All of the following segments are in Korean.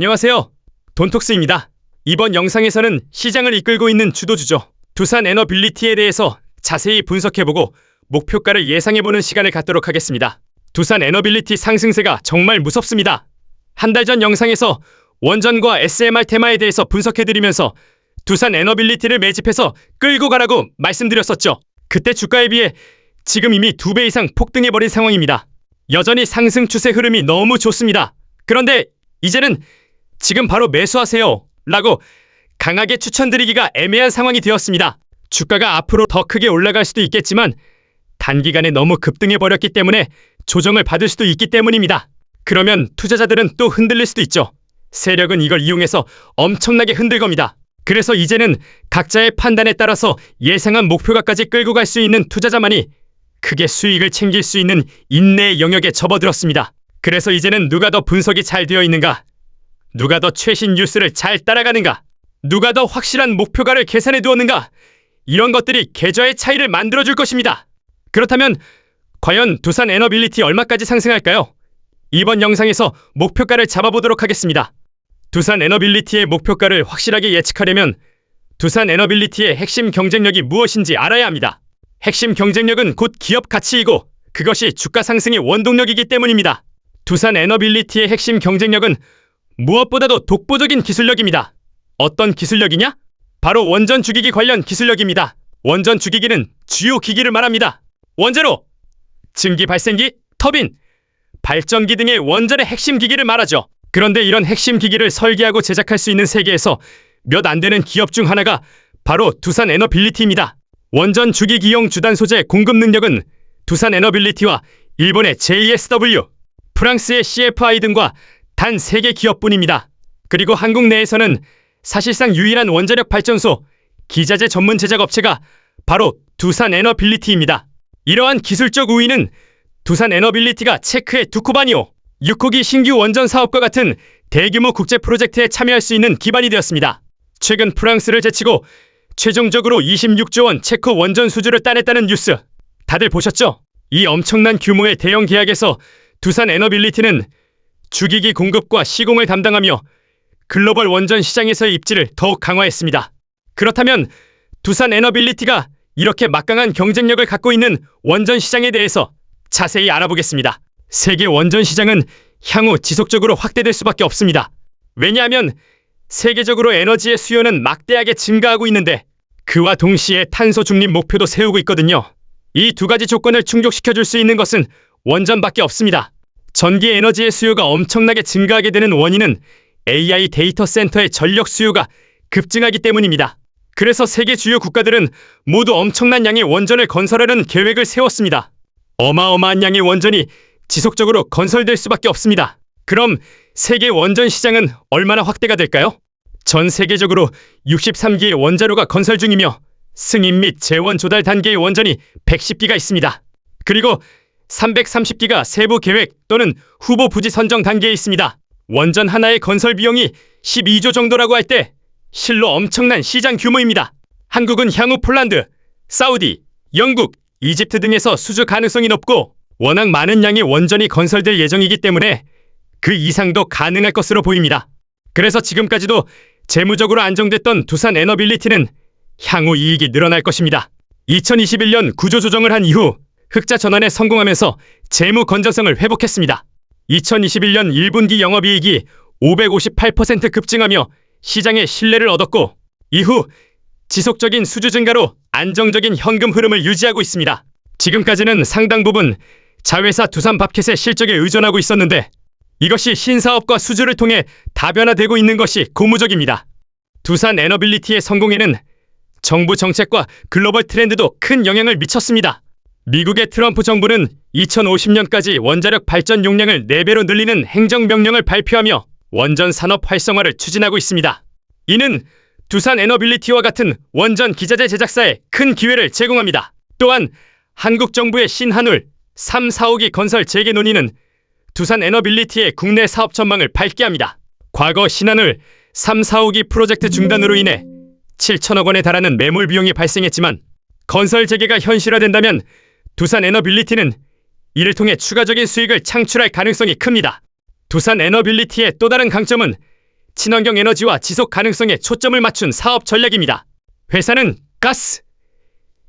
안녕하세요. 돈톡스입니다. 이번 영상에서는 시장을 이끌고 있는 주도주죠. 두산 에너빌리티에 대해서 자세히 분석해보고 목표가를 예상해보는 시간을 갖도록 하겠습니다. 두산 에너빌리티 상승세가 정말 무섭습니다. 한 달 전 영상에서 원전과 SMR 테마에 대해서 분석해드리면서 두산 에너빌리티를 매집해서 끌고 가라고 말씀드렸었죠. 그때 주가에 비해 지금 이미 두 배 이상 폭등해버린 상황입니다. 여전히 상승 추세 흐름이 너무 좋습니다. 그런데 이제는 지금 바로 매수하세요. 라고 강하게 추천드리기가 애매한 상황이 되었습니다. 주가가 앞으로 더 크게 올라갈 수도 있겠지만 단기간에 너무 급등해버렸기 때문에 조정을 받을 수도 있기 때문입니다. 그러면 투자자들은 또 흔들릴 수도 있죠. 세력은 이걸 이용해서 엄청나게 흔들 겁니다. 그래서 이제는 각자의 판단에 따라서 예상한 목표가까지 끌고 갈 수 있는 투자자만이 크게 수익을 챙길 수 있는 인내의 영역에 접어들었습니다. 그래서 이제는 누가 더 분석이 잘 되어 있는가? 누가 더 최신 뉴스를 잘 따라가는가? 누가 더 확실한 목표가를 계산해 두었는가? 이런 것들이 계좌의 차이를 만들어 줄 것입니다. 그렇다면 과연 두산 에너빌리티 얼마까지 상승할까요? 이번 영상에서 목표가를 잡아보도록 하겠습니다. 두산 에너빌리티의 목표가를 확실하게 예측하려면 두산 에너빌리티의 핵심 경쟁력이 무엇인지 알아야 합니다. 핵심 경쟁력은 곧 기업 가치이고 그것이 주가 상승의 원동력이기 때문입니다. 두산 에너빌리티의 핵심 경쟁력은 무엇보다도 독보적인 기술력입니다. 어떤 기술력이냐? 바로 원전 주기기 관련 기술력입니다. 원전 주기기는 주요 기기를 말합니다. 원재로, 증기 발생기, 터빈, 발전기 등의 원전의 핵심 기기를 말하죠. 그런데 이런 핵심 기기를 설계하고 제작할 수 있는 세계에서 몇 안 되는 기업 중 하나가 바로 두산 에너빌리티입니다. 원전 주기기용 주단 소재 공급 능력은 두산 에너빌리티와 일본의 JSW, 프랑스의 CFI 등과 단 3개 기업뿐입니다. 그리고 한국 내에서는 사실상 유일한 원자력 발전소 기자재 전문 제작 업체가 바로 두산 에너빌리티입니다. 이러한 기술적 우위는 두산 에너빌리티가 체크의 두 코반이요. 6호기 신규 원전 사업과 같은 대규모 국제 프로젝트에 참여할 수 있는 기반이 되었습니다. 최근 프랑스를 제치고 최종적으로 26조 원 체코 원전 수주를 따냈다는 뉴스 다들 보셨죠? 이 엄청난 규모의 대형 계약에서 두산 에너빌리티는 주기기 공급과 시공을 담당하며 글로벌 원전 시장에서의 입지를 더욱 강화했습니다. 그렇다면 두산 에너빌리티가 이렇게 막강한 경쟁력을 갖고 있는 원전 시장에 대해서 자세히 알아보겠습니다. 세계 원전 시장은 향후 지속적으로 확대될 수밖에 없습니다. 왜냐하면 세계적으로 에너지의 수요는 막대하게 증가하고 있는데 그와 동시에 탄소 중립 목표도 세우고 있거든요. 이 두 가지 조건을 충족시켜 줄 수 있는 것은 원전밖에 없습니다. 전기 에너지의 수요가 엄청나게 증가하게 되는 원인은 AI 데이터 센터의 전력 수요가 급증하기 때문입니다. 그래서 세계 주요 국가들은 모두 엄청난 양의 원전을 건설하는 계획을 세웠습니다. 어마어마한 양의 원전이 지속적으로 건설될 수밖에 없습니다. 그럼 세계 원전 시장은 얼마나 확대가 될까요? 전 세계적으로 63기의 원자로가 건설 중이며 승인 및 재원 조달 단계의 원전이 110기가 있습니다. 그리고 330기가 세부 계획 또는 후보 부지 선정 단계에 있습니다. 원전 하나의 건설 비용이 12조 정도라고 할 때 실로 엄청난 시장 규모입니다. 한국은 향후 폴란드, 사우디, 영국, 이집트 등에서 수주 가능성이 높고 워낙 많은 양의 원전이 건설될 예정이기 때문에 그 이상도 가능할 것으로 보입니다. 그래서 지금까지도 재무적으로 안정됐던 두산 에너빌리티는 향후 이익이 늘어날 것입니다. 2021년 구조 조정을 한 이후 흑자 전환에 성공하면서 재무 건전성을 회복했습니다. 2021년 1분기 영업이익이 558% 급증하며 시장의 신뢰를 얻었고 이후 지속적인 수주 증가로 안정적인 현금 흐름을 유지하고 있습니다. 지금까지는 상당 부분 자회사 두산밥켓의 실적에 의존하고 있었는데 이것이 신사업과 수주를 통해 다변화되고 있는 것이 고무적입니다. 두산 에너빌리티의 성공에는 정부 정책과 글로벌 트렌드도 큰 영향을 미쳤습니다. 미국의 트럼프 정부는 2050년까지 원자력 발전 용량을 4배로 늘리는 행정명령을 발표하며 원전 산업 활성화를 추진하고 있습니다. 이는 두산 에너빌리티와 같은 원전 기자재 제작사에 큰 기회를 제공합니다. 또한 한국 정부의 신한울 3, 4호기 건설 재개 논의는 두산 에너빌리티의 국내 사업 전망을 밝게 합니다. 과거 신한울 3, 4호기 프로젝트 중단으로 인해 7천억 원에 달하는 매몰 비용이 발생했지만 건설 재개가 현실화된다면 두산 에너빌리티는 이를 통해 추가적인 수익을 창출할 가능성이 큽니다. 두산 에너빌리티의 또 다른 강점은 친환경 에너지와 지속 가능성에 초점을 맞춘 사업 전략입니다. 회사는 가스,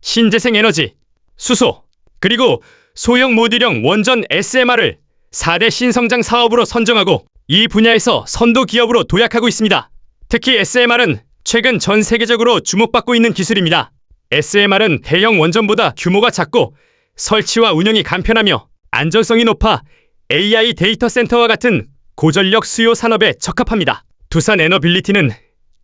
신재생 에너지, 수소, 그리고 소형 모듈형 원전 SMR을 4대 신성장 사업으로 선정하고 이 분야에서 선도 기업으로 도약하고 있습니다. 특히 SMR은 최근 전 세계적으로 주목받고 있는 기술입니다. SMR은 대형 원전보다 규모가 작고 설치와 운영이 간편하며 안전성이 높아 AI 데이터 센터와 같은 고전력 수요 산업에 적합합니다. 두산 에너빌리티는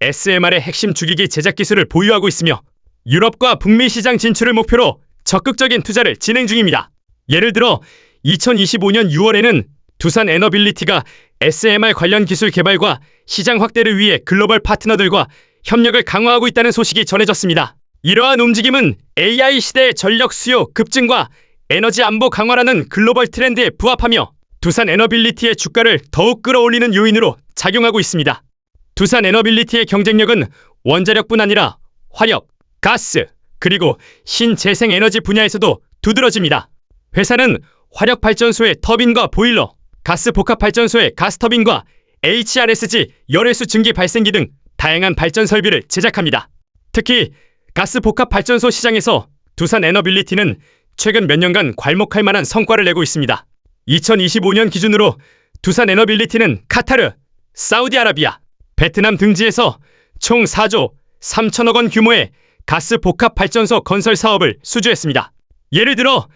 SMR의 핵심 주기기 제작 기술을 보유하고 있으며 유럽과 북미 시장 진출을 목표로 적극적인 투자를 진행 중입니다. 예를 들어 2025년 6월에는 두산 에너빌리티가 SMR 관련 기술 개발과 시장 확대를 위해 글로벌 파트너들과 협력을 강화하고 있다는 소식이 전해졌습니다. 이러한 움직임은 AI 시대의 전력 수요 급증과 에너지 안보 강화라는 글로벌 트렌드에 부합하며 두산 에너빌리티의 주가를 더욱 끌어올리는 요인으로 작용하고 있습니다. 두산 에너빌리티의 경쟁력은 원자력뿐 아니라 화력, 가스, 그리고 신재생 에너지 분야에서도 두드러집니다. 회사는 화력 발전소의 터빈과 보일러, 가스 복합 발전소의 가스 터빈과 HRSG 열외수 증기 발생기 등 다양한 발전 설비를 제작합니다. 특히 가스 복합 발전소 시장에서 두산 에너빌리티는 최근 몇 년간 괄목할 만한 성과를 내고 있습니다. 2025년 기준으로 두산 에너빌리티는 카타르, 사우디아라비아, 베트남 등지에서 총 4조 3천억 원 규모의 가스 복합 발전소 건설 사업을 수주했습니다. 예를 들어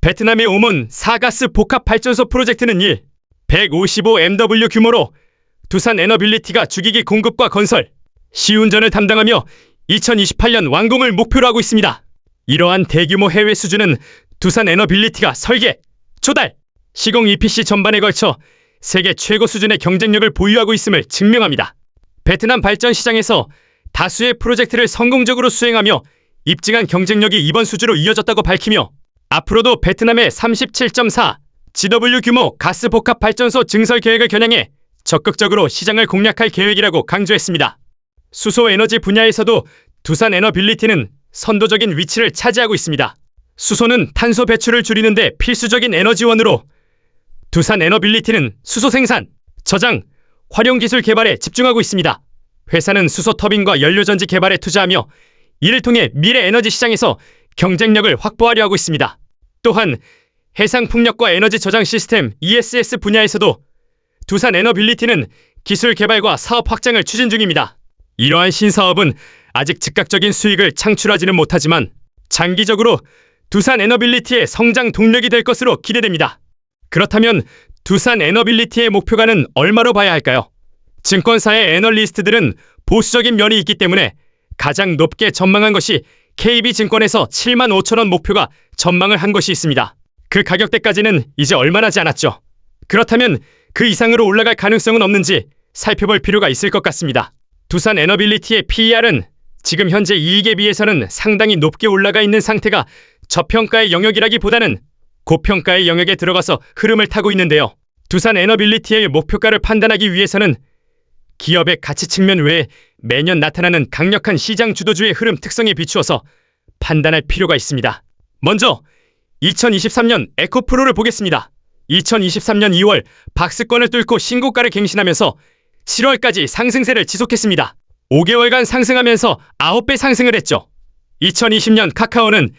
베트남의 오몬 4가스 복합 발전소 프로젝트는 1, 155MW 규모로 두산 에너빌리티가 주기기 공급과 건설, 시운전을 담당하며 2028년 완공을 목표로 하고 있습니다. 이러한 대규모 해외 수주는 두산 에너빌리티가 설계, 조달, 시공 EPC 전반에 걸쳐 세계 최고 수준의 경쟁력을 보유하고 있음을 증명합니다. 베트남 발전 시장에서 다수의 프로젝트를 성공적으로 수행하며 입증한 경쟁력이 이번 수주로 이어졌다고 밝히며 앞으로도 베트남의 37.4 GW 규모 가스 복합 발전소 증설 계획을 겨냥해 적극적으로 시장을 공략할 계획이라고 강조했습니다. 수소 에너지 분야에서도 두산 에너빌리티는 선도적인 위치를 차지하고 있습니다. 수소는 탄소 배출을 줄이는데 필수적인 에너지원으로 두산 에너빌리티는 수소 생산, 저장, 활용 기술 개발에 집중하고 있습니다. 회사는 수소 터빈과 연료전지 개발에 투자하며 이를 통해 미래 에너지 시장에서 경쟁력을 확보하려 하고 있습니다. 또한 해상 풍력과 에너지 저장 시스템 ESS 분야에서도 두산 에너빌리티는 기술 개발과 사업 확장을 추진 중입니다. 이러한 신사업은 아직 즉각적인 수익을 창출하지는 못하지만 장기적으로 두산 에너빌리티의 성장 동력이 될 것으로 기대됩니다. 그렇다면 두산 에너빌리티의 목표가는 얼마로 봐야 할까요? 증권사의 애널리스트들은 보수적인 면이 있기 때문에 가장 높게 전망한 것이 KB증권에서 7만 5천 원 목표가 전망을 한 것이 있습니다. 그 가격대까지는 이제 얼마 나지 않았죠. 그렇다면 그 이상으로 올라갈 가능성은 없는지 살펴볼 필요가 있을 것 같습니다. 두산 에너빌리티의 PER은 지금 현재 이익에 비해서는 상당히 높게 올라가 있는 상태가 저평가의 영역이라기보다는 고평가의 영역에 들어가서 흐름을 타고 있는데요. 두산 에너빌리티의 목표가를 판단하기 위해서는 기업의 가치 측면 외에 매년 나타나는 강력한 시장 주도주의 흐름 특성에 비추어서 판단할 필요가 있습니다. 먼저 2023년 에코프로를 보겠습니다. 2023년 2월 박스권을 뚫고 신고가를 갱신하면서 7월까지 상승세를 지속했습니다. 5개월간 상승하면서 9배 상승을 했죠. 2020년 카카오는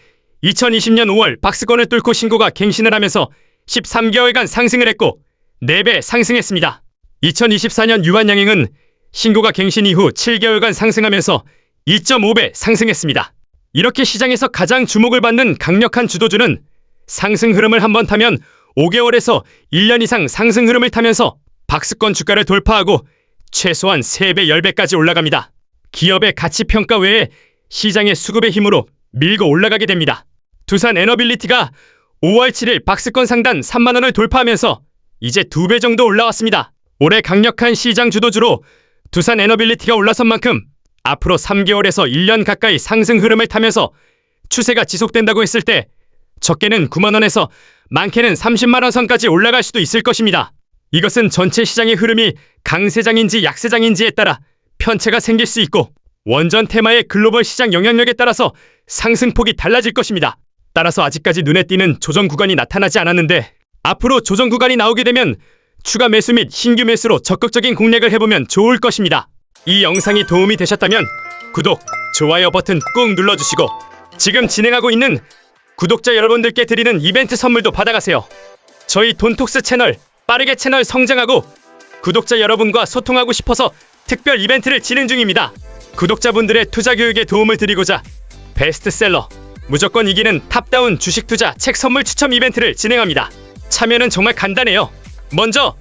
2020년 5월 박스권을 뚫고 신고가 갱신을 하면서 13개월간 상승을 했고 4배 상승했습니다. 2024년 유한양행은 신고가 갱신 이후 7개월간 상승하면서 2.5배 상승했습니다. 이렇게 시장에서 가장 주목을 받는 강력한 주도주는 상승 흐름을 한번 타면 5개월에서 1년 이상 상승 흐름을 타면서 박스권 주가를 돌파하고 최소한 3배, 10배까지 올라갑니다. 기업의 가치 평가 외에 시장의 수급의 힘으로 밀고 올라가게 됩니다. 두산 에너빌리티가 5월 7일 박스권 상단 3만 원을 돌파하면서 이제 2배 정도 올라왔습니다. 올해 강력한 시장 주도주로 두산 에너빌리티가 올라선 만큼 앞으로 3개월에서 1년 가까이 상승 흐름을 타면서 추세가 지속된다고 했을 때 적게는 9만 원에서 많게는 30만 원 선까지 올라갈 수도 있을 것입니다. 이것은 전체 시장의 흐름이 강세장인지 약세장인지에 따라 편차가 생길 수 있고 원전 테마의 글로벌 시장 영향력에 따라서 상승폭이 달라질 것입니다. 따라서 아직까지 눈에 띄는 조정 구간이 나타나지 않았는데 앞으로 조정 구간이 나오게 되면 추가 매수 및 신규 매수로 적극적인 공략을 해보면 좋을 것입니다. 이 영상이 도움이 되셨다면 구독, 좋아요 버튼 꾹 눌러주시고 지금 진행하고 있는 구독자 여러분들께 드리는 이벤트 선물도 받아가세요. 저희 돈톡스 채널 빠르게 채널 성장하고 구독자 여러분과 소통하고 싶어서 특별 이벤트를 진행 중입니다. 구독자분들의 투자 교육에 도움을 드리고자 베스트셀러 무조건 이기는 탑다운 주식 투자 책 선물 추첨 이벤트를 진행합니다. 참여는 정말 간단해요. 먼저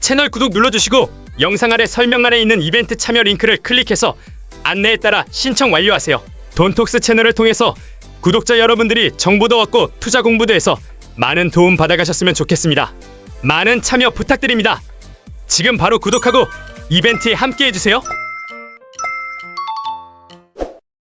채널 구독 눌러주시고 영상 아래 설명란에 있는 이벤트 참여 링크를 클릭해서 안내에 따라 신청 완료하세요. 돈톡스 채널을 통해서 구독자 여러분들이 정보도 얻고 투자 공부도 해서 많은 도움 받아가셨으면 좋겠습니다. 많은 참여 부탁드립니다. 지금 바로 구독하고 이벤트에 함께 해주세요.